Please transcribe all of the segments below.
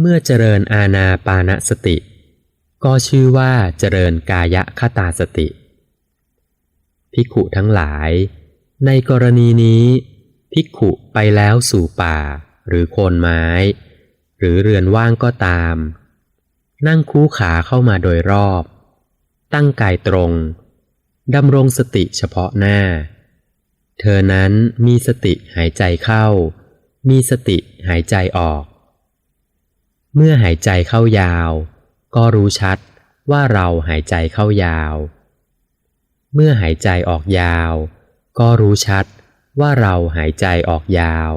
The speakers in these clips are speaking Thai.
เมื่อเจริญอาณาปานสติ ก็ชื่อว่าเจริญกายคตาสติ ภิกขุทั้งหลาย ในกรณีนี้ ภิกขุไปแล้วสู่ป่า หรือโคนไม้ หรือเรือนว่างก็ตาม นั่งคู่ขาเข้ามาโดยรอบ ตั้งกายตรงดำรงสติเฉพาะหน้า เธอนั้นมีสติหายใจเข้า มีสติหายใจออก เมื่อหายใจเข้ายาว ก็รู้ชัดว่าเราหายใจเข้ายาว เมื่อหายใจออกยาว ก็รู้ชัดว่าเราหายใจออกยาว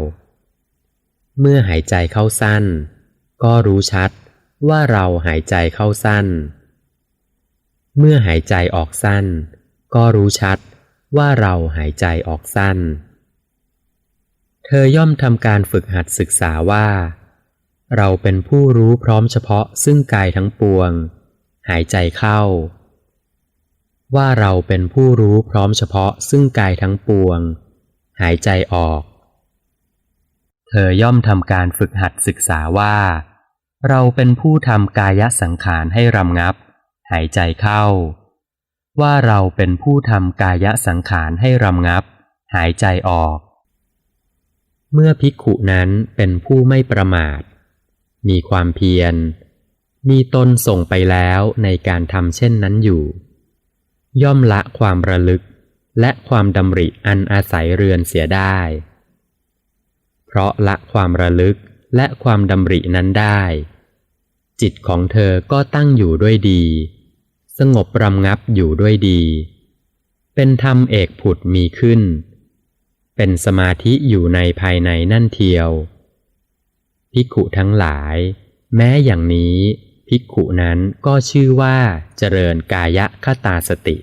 เมื่อหายใจเข้าสั้น ก็รู้ชัดว่าเราหายใจเข้าสั้น เมื่อหายใจออกสั้น ก็รู้ชัดว่าเราหายใจออกสั้น เธอย่อมทำการฝึกหัดศึกษาว่า เราเป็นผู้รู้พร้อมเฉพาะซึ่งกายทั้งปวง หายใจเข้า ว่าเราเป็นผู้รู้พร้อมเฉพาะซึ่งกายทั้งปวง หายใจออก เธอย่อมทำการฝึกหัดศึกษาว่า เราเป็นผู้ทำกายสังขารให้รำงับ หายใจเข้า ว่าเราเป็นผู้ทำกายสังขารให้รำงับ หายใจออก เมื่อภิกขุนั้นเป็นผู้ไม่ประมาท มีความเพียร มีตนส่งไปแล้วในการทำเช่นนั้นอยู่ ย่อมละความระลึกและความดำริอันอาศัยเรือนเสียได้ เพราะละความระลึกและความดำรินั้นได้ จิตของเธอก็ตั้งอยู่ด้วยดี สงบรำงับอยู่ด้วยดี เป็นธรรมเอกผุดมีขึ้น เป็นสมาธิอยู่ในภายในนั่นเทียว ภิกขุทั้งหลาย แม้อย่างนี้ภิกขุนั้นก็ชื่อว่าเจริญกายคตาสติ